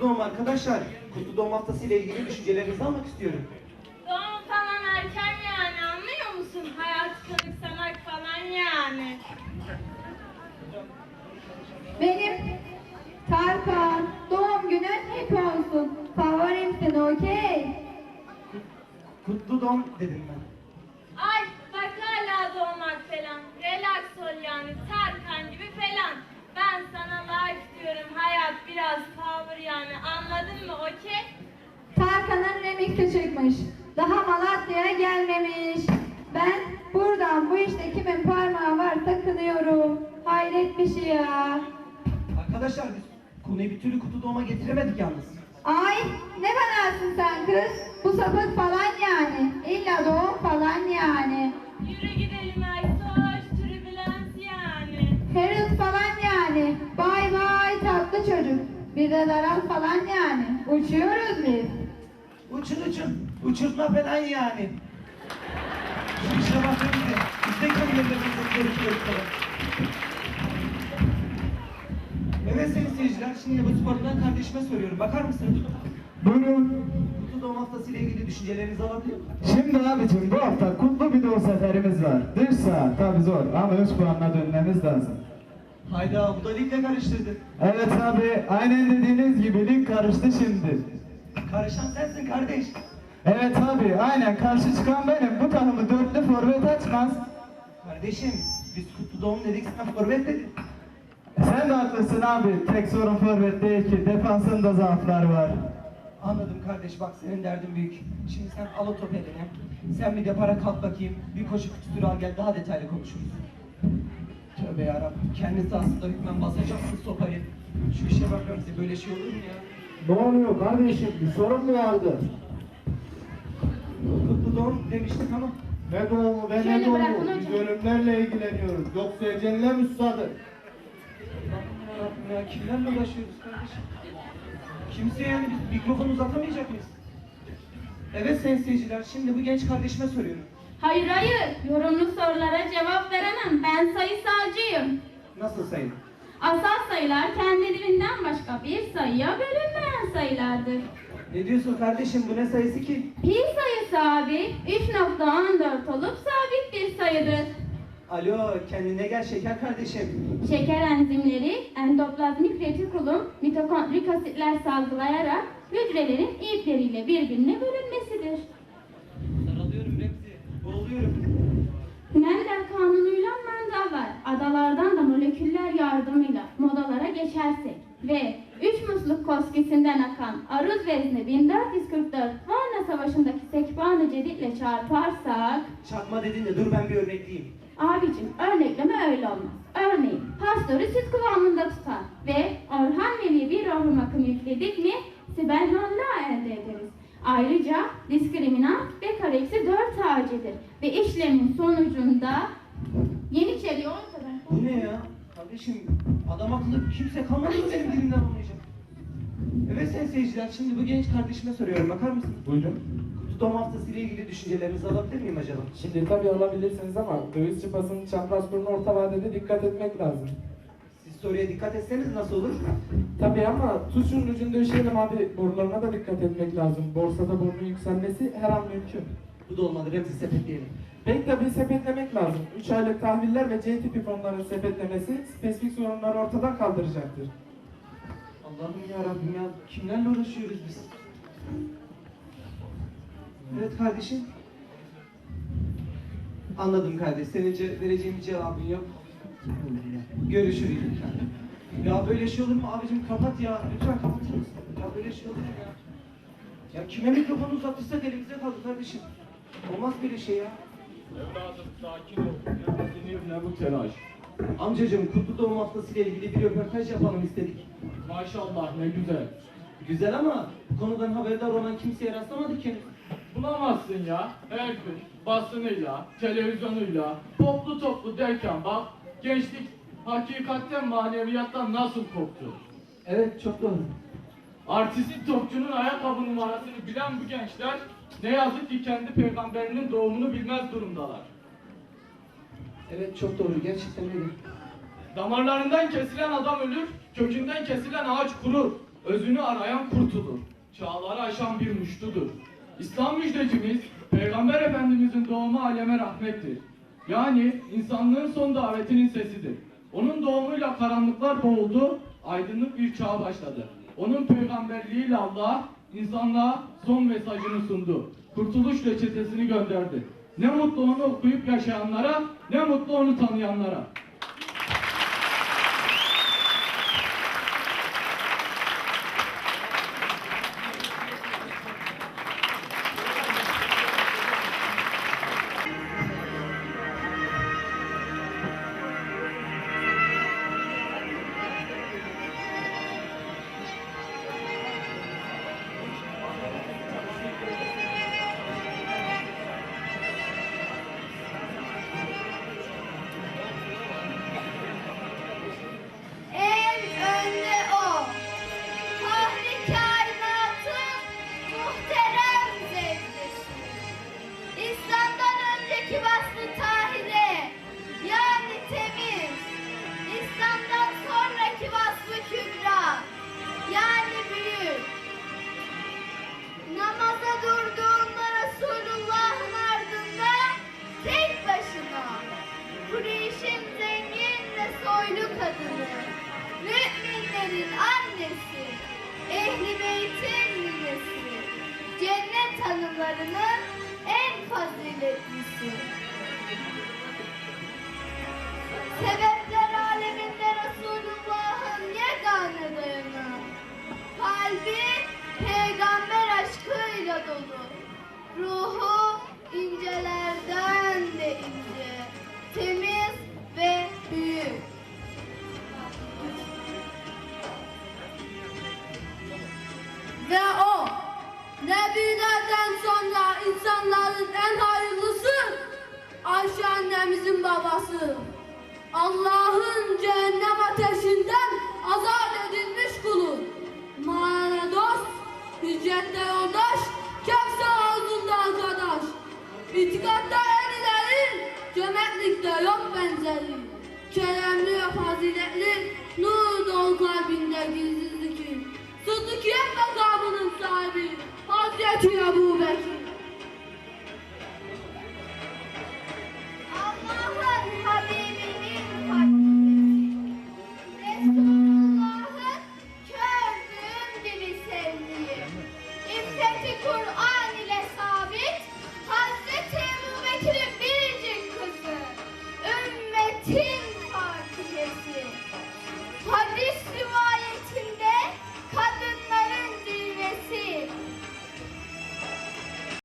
kutlu doğum arkadaşlar. Kutlu doğum haftası ile ilgili düşüncelerinizi almak istiyorum. Doğum falan erken yani anlıyor musun? Hayatı kanıksamak falan yani. Benim Tarkan doğum günün hep olsun. Favorimsin okey. Kutlu doğum dedim ben. Ay bak hala doğmak falan. Relax ol yani Tarkan gibi falan. Ben sana life diyorum hayat biraz power yani anladın mı okey? Tarkan'ın remixi çıkmış. Daha Malatya'ya gelmemiş. Ben buradan bu işte kimin parmağı varsa kınıyorum. Hayret bir şey ya. Arkadaşlar biz konuyu bir türlü kutlu doğuma getiremedik yalnız. Ay ne banalsın sen kız? Bu sapık falan yani. İlla doğum falan yani. Yürü gidelim Aysoş, de daral falan yani. Uçuyoruz biz. Uçun uçun. Uçurtma falan yani. Şu işe bakın bize. Biz de falan. Evet sayın seyirciler, şimdi bu sporttan kardeşime soruyorum. Bakar mısınız? Buyurun. Kutlu doğum haftası ile ilgili düşüncelerinizi alabilir miyim? Şimdi abicim bu hafta kutlu bir doğu seferimiz var. Dış saha tabi zor ama 3 puanla dönmemiz lazım. Hayda, bu da ligle karıştırdı. Evet abi aynen dediğiniz gibi lig karıştı şimdi. Karışan sensin kardeş. Evet abi aynen karşı çıkan benim. Bu takımı dörtlü forvet açmaz. Kardeşim, biz kutlu doğum dedik, sen forvet dedin. Sen de haklısın abi. Tek sorun forvet değil ki. Defansın da zaafları var. Anladım kardeş, bak senin derdin büyük. Şimdi sen al o topu eline. Sen bir depara kalk bakayım. Bir koşu kutusunu al gel, daha detaylı konuşuruz. Tövbe yarabbim, kendi sahasında hükmen basacaksın sopayı. Şu işe bakar mısın, böyle şey olur mu ya? Ne oluyor kardeşim? Bir sorun mu vardı? Kutlu doğum demiştik ama. Ne doğumu ve Şöyle bırakın hocam. ölümlerle ilgileniyoruz. Yoksa eceline müsaade. Allah'ım yarabbim ya, kimlerle uğraşıyoruz kardeşim? Kimseye yani biz mikrofon uzatamayacak mıyız? Evet sayın seyirciler, şimdi bu genç kardeşime soruyorum. Hayır hayır yorumlu sorulara cevap veremem. Ben sayısalcıyım. Nasıl sayın? Asal sayılar kendi dilinden başka bir sayıya bölünmeyen sayılardır. Ne diyorsun kardeşim, bu ne sayısı ki? Pi sayısı abi 3.14 olup sabit bir sayıdır. Alo, kendine gel şeker kardeşim. Şeker enzimleri endoplazmik retikulum mitokondrik asitler salgılayarak hücrelerin ipleriyle birbirine bölünmesidir. Boğuluyorum. Mendel kanunuyla mandal var. Adalardan da moleküller yardımıyla modalara geçersek ve üç musluk koskisinden akan aruz vezni 1444 Varna Savaşı'ndaki sekbanı ceditle çarparsak Çakma dedin de dur ben bir örnekleyeyim. Abicim örnekleme öyle olmaz. Örneğin pastörü süt kıvamında tutar ve Orhan Veli bir rohum akım yükledik mi Sibelhanla elde ederiz. Ayrıca diskriminant ve kareksi 4 ağacıdır ve işlemin sonucunda Yeniçeri ortadan Bu ne ya? Kardeşim adam akıllı kimse kalmadı mı benim dilimden anlayacak? Evet sayın seyirciler şimdi bu genç kardeşime soruyorum bakar mısınız? Buyurun. Kutlu doğum haftası ile ilgili düşüncelerinizi alabilir miyim acaba? Şimdi tabii alabilirsiniz ama döviz çıpasının çapraz kuruna orta vadede dikkat etmek lazım. Soruya dikkat etseniz nasıl olur? Tabii ama tuşun ucunda üşüyelim abi. Borularına da dikkat etmek lazım. Borsada borunun yükselmesi her an mümkün. Bu da olmadı Remzi sepetleyelim. Pek tabii sepetlemek lazım. 3 aylık tahviller ve C tipi fonların sepetlemesi spesifik sorunları ortadan kaldıracaktır. Allah'ım ya Rabbim ya kimlerle uğraşıyoruz biz? Evet kardeşim. Anladım kardeş. Senin ce- vereceğim bir cevabın yok. Görüşürüz. Ya böyle şey olur mu abicim kapat ya. Lütfen kapatır mısın? Ya böyle şey olur mu ya? Ya kime mikrofonu uzattıysak elimize kaldı kardeşim. Olmaz böyle şey ya. Evladım sakin ol. Ne sinir ne bu telaş. Amcacığım kutlu doğum haftası ile ilgili bir röportaj yapalım istedik. Maşallah ne güzel. Güzel ama bu konudan haberdar olan kimseye rastlamadık henüz. Bulamazsın ya. Her gün basınıyla, televizyonuyla, toplu toplu derken bak gençlik hakikatten maneviyattan nasıl koptu. Evet çok doğru. Artistik topçunun ayakkabı numarasını bilen bu gençler ne yazık ki kendi peygamberinin doğumunu bilmez durumdalar. Evet çok doğru gerçekten öyle. Damarlarından kesilen adam ölür, kökünden kesilen ağaç kurur. özünü arayan kurtulur. Çağları aşan bir muştudur. İslam müjdecimiz, Peygamber Efendimizin doğumu aleme rahmettir. Yani insanlığın son davetinin sesidir. Onun doğumuyla karanlıklar boğuldu, aydınlık bir çağ başladı. Onun peygamberliğiyle Allah insanlığa son mesajını sundu. Kurtuluş reçetesini gönderdi. Ne mutlu onu okuyup yaşayanlara, ne mutlu onu tanıyanlara. Cennet hanımlarının en faziletlisi. Sebepler aleminde Resulullah'ın yegane dayanı. Kalbi peygamber aşkıyla dolu. Ruhu incelerden de ince. Temiz ve büyük. Ve o Nebilerden sonra insanların en hayırlısı Ayşe annemizin babası. Allah'ın cehennem ateşinden azat edilmiş kulu. Mağara dost, hicrette yoldaş, kevser ağzında arkadaş. İtikatta en ileri, cömertlikte yok benzeri. Keremli ve faziletli, nur dolu kalbinde gizli zikir. Sıddıkiyet makamının sahibi, Hazreti Ebu